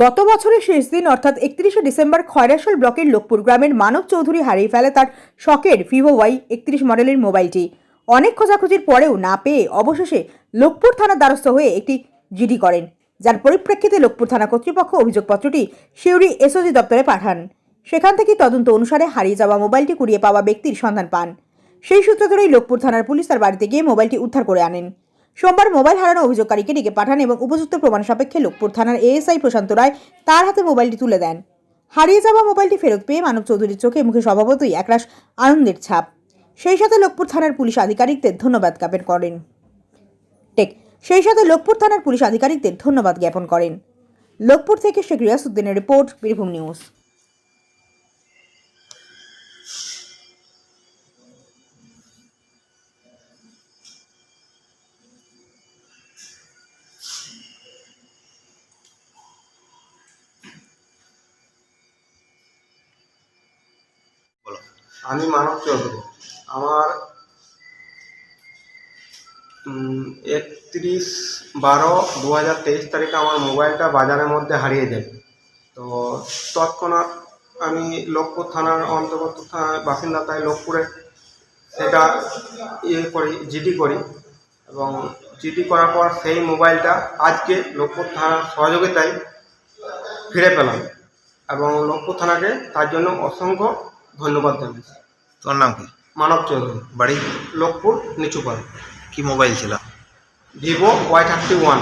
গত বছরের শেষ দিন, অর্থাৎ একত্রিশে ডিসেম্বর, খয়রাশাল ব্লকের লোকপুর গ্রামের মানব চৌধুরী হারিয়ে ফেলে তার শখের ভিভো ওয়াই একত্রিশ মডেলের মোবাইলটি। অনেক খোঁজাখুঁজির পরেও না পেয়ে অবশেষে লোকপুর থানার দ্বারস্থ হয়ে একটি জিডি করেন। যার পরিপ্রেক্ষিতে লোকপুর থানা কর্তৃপক্ষ অভিযোগপত্রটি সিউড়ি এসওজি দপ্তরে পাঠান। সেখান থেকে তদন্ত অনুসারে হারিয়ে যাওয়া মোবাইলটি কুড়িয়ে পাওয়া ব্যক্তির সন্ধান পান। সেই সূত্র ধরেই লোকপুর থানার পুলিশ তার বাড়িতে গিয়ে মোবাইলটি উদ্ধার করে আনেন। সোমবার মোবাইল হারানো অভিযোগকারীকে ডেকে পাঠান এবং উপযুক্ত প্রমাণ সাপেক্ষে লোকপুর থানার এএসআই প্রশান্ত রায় তার হাতে মোবাইলটি তুলে দেন। হারিয়ে যাওয়া মোবাইলটি ফেরত পেয়ে মানব চৌধুরীর চোখে মুখে স্বভাবতই একরাশ আনন্দের ছাপ। সেই সাথে লোকপুর থানার পুলিশ আধিকারিকদের ধন্যবাদ জ্ঞাপন করেন। টেক, সেই সাথে লোকপুর থানার পুলিশ আধিকারিকদের ধন্যবাদ জ্ঞাপন করেন। লোকপুর থেকে শেখ রিয়াসুদ্দিনের রিপোর্ট বীরভূম নিউজ। আমি মানব চৌধুরী। আমার একত্রিশ বারো দু হাজার তেইশ তারিখে আমার মোবাইলটা বাজারের মধ্যে হারিয়ে যায়। তো তৎক্ষণাৎ আমি লোকপুর থানার অন্তর্গত থানার বাসিন্দা তাই লোকপুরে সেটা ইয়ে করি, জিডি করি এবং জিডি করার পর সেই মোবাইলটা আজকে লোকপুর থানার সহযোগিতায় ফিরে পেলাম এবং লোকপুর থানাকে তার জন্য অসংখ্য ধন্যবাদ জানাচ্ছি তোর নাম কি? মানব চৌধুরী। বাড়ি? লোকপুর নিচুপাল কি মোবাইল ছিল? Vivo Y thirty one.